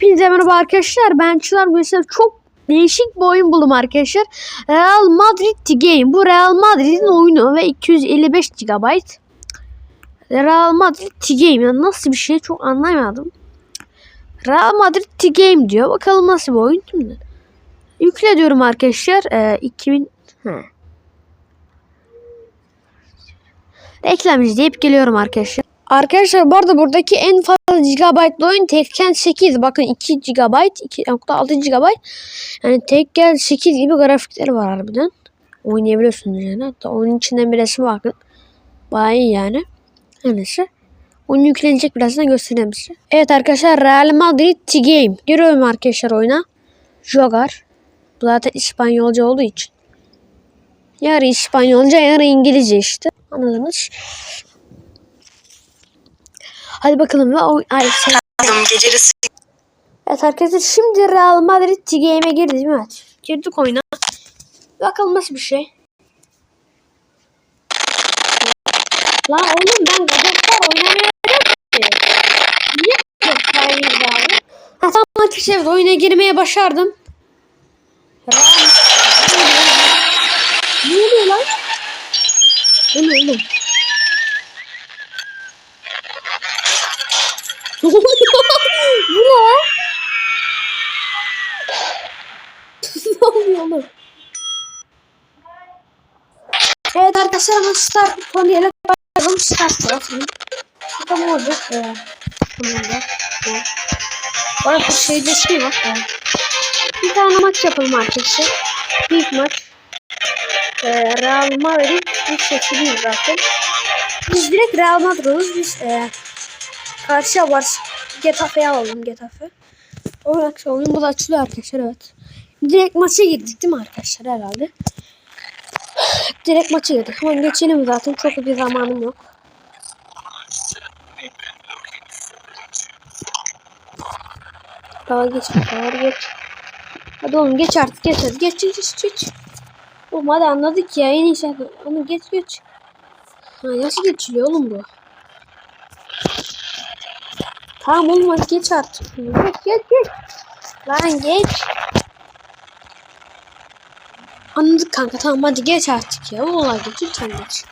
Hepinize merhaba arkadaşlar. Ben Çınar Gülsev. Çok değişik bir oyun buldum arkadaşlar. Real Madrid Game. Bu Real Madrid'in oyunu ve 255 GB. Real Madrid Game. Yani nasıl bir şey çok anlamadım. Real Madrid Game diyor. Bakalım nasıl bir oyun şimdi. Yükle diyorum arkadaşlar. Ee, 2000 He. Reklam izleyip geliyorum arkadaşlar. Arkadaşlar bu arada buradaki en fazla GB'lı oyun Tekken 8. Bakın 2 GB, 2.6 GB. Yani Tekken 8 gibi grafikleri var harbiden. Oynayabiliyorsunuz yani. Hatta oyunun içinden bir resim bakın. Bayağı iyi yani. Her Neyse. Oyun yüklenecek birazdan göstereyim size. Evet arkadaşlar Real Madrid T-Game. Giriyorum arkadaşlar oyuna. Jogar. Bu zaten İspanyolca olduğu için. Yarı İspanyolca yarı İngilizce işte. Anladınız. Hadi bakalım. ve o- Ay, sen- Aldım gecesi Evet arkadaşlar şimdi Real Madrid T-Game'e girdik değil mi? Evet. Girdik oyuna. Bakalım nasıl bir şey. Lan oğlum ben Godot'lar oynamıyorum ki. Niye Godot'lar abi? Ha tamam arkadaşlar evet, oyuna girmeye başardım. Ne oluyor lan? Ne oğlum? Ne oluyor? Bu ne lan? Oluyor oğlum? Evet arkadaşlar ama start butonu bakalım start basın. Bakalım olacak. Ee, tamam da. Evet. Bu arada şeyde şey var. Ee, bir tane maç yapalım arkadaşlar. Büyük maç. Ee, Real Madrid biz seçiliyoruz zaten. Biz direkt Real Madrid'iz. Biz e, karşıya var. Getafe'yi alalım Getafe. Akşam oyun bu da açılıyor arkadaşlar evet. Direkt maça girdik değil mi arkadaşlar herhalde? Direkt maça girdik. Hemen geçelim zaten çok bir zamanım yok. Daha geç, daha geç. Hadi oğlum geç artık geç hadi geç geç geç geç. Oğlum hadi anladık ya en iyisi. Onu geç geç. Ha, nasıl geçiliyor oğlum bu? Tamam hadi geç artık. Geç geç geç. Lan geç. Anladık kanka tamam hadi geç artık ya. Vallahi geç lütfen geç.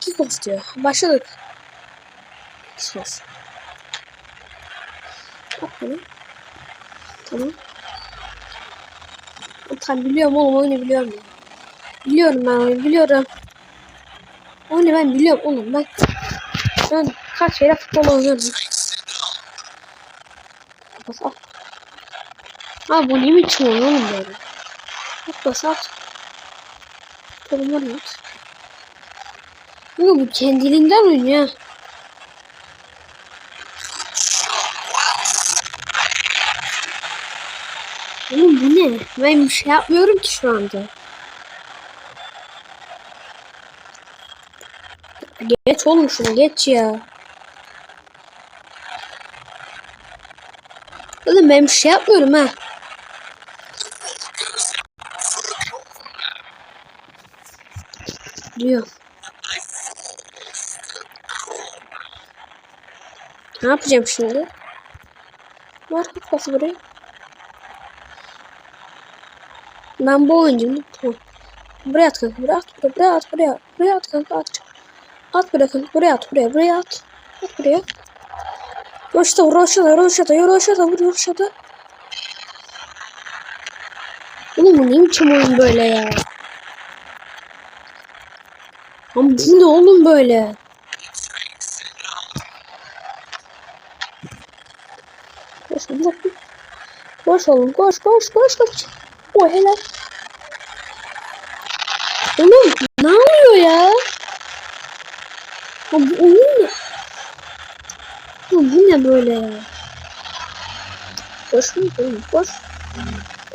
Kickoff diyor. Başladık. Kickoff. Bak bunu. Tamam. Tamam biliyorum oğlum oyunu biliyorum. Biliyorum ben oyunu biliyorum. Oyunu ben biliyorum oğlum ben. Ben kaç kere futbol oynadım. Bas at. Ha bu ne biçim oyun oğlum böyle. Bas at. At. Oğlum bu kendiliğinden oynuyor. Oğlum bu ne? Ben bir şey yapmıyorum ki şu anda. Geç oğlum şuna geç ya. Oğlum ben bir şey yapmıyorum ha. Diyor. Ne yapacağım şimdi? Var kafası buraya. Ben bu oyuncuyum. Tamam. Buraya at kanka. Buraya at. Buraya, buraya at. Buraya. At kanka. At. At buraya kanka. Buraya at. Buraya. Buraya at. At buraya. Roşta vur. Roşta. Roşta. Roşta. Vur. Roşta. Oğlum bu ne biçim oyun böyle ya? Ama bu ne oğlum böyle? Koş koş koş oğlum koş koş koş koş. O helal. Oğlum ne oluyor ya? Ya bu oyun ne? Oğlum bu ne böyle ya? Koş mu oğlum koş.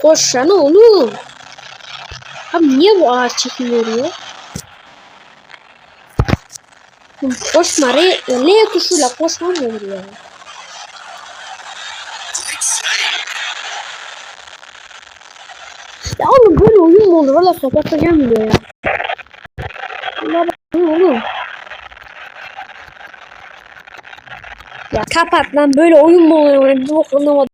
Koşsana oğlum. Abi niye bu ağaç çekim veriyor? Oğlum Koşma R, L tuşuyla koşma mı olur ya? Ya oğlum böyle oyun mu olur? Valla sokaklayacağım diyor ya. Ne oğlum? Ya kapat lan böyle oyun mu oluyor? Ben bok anlamadım.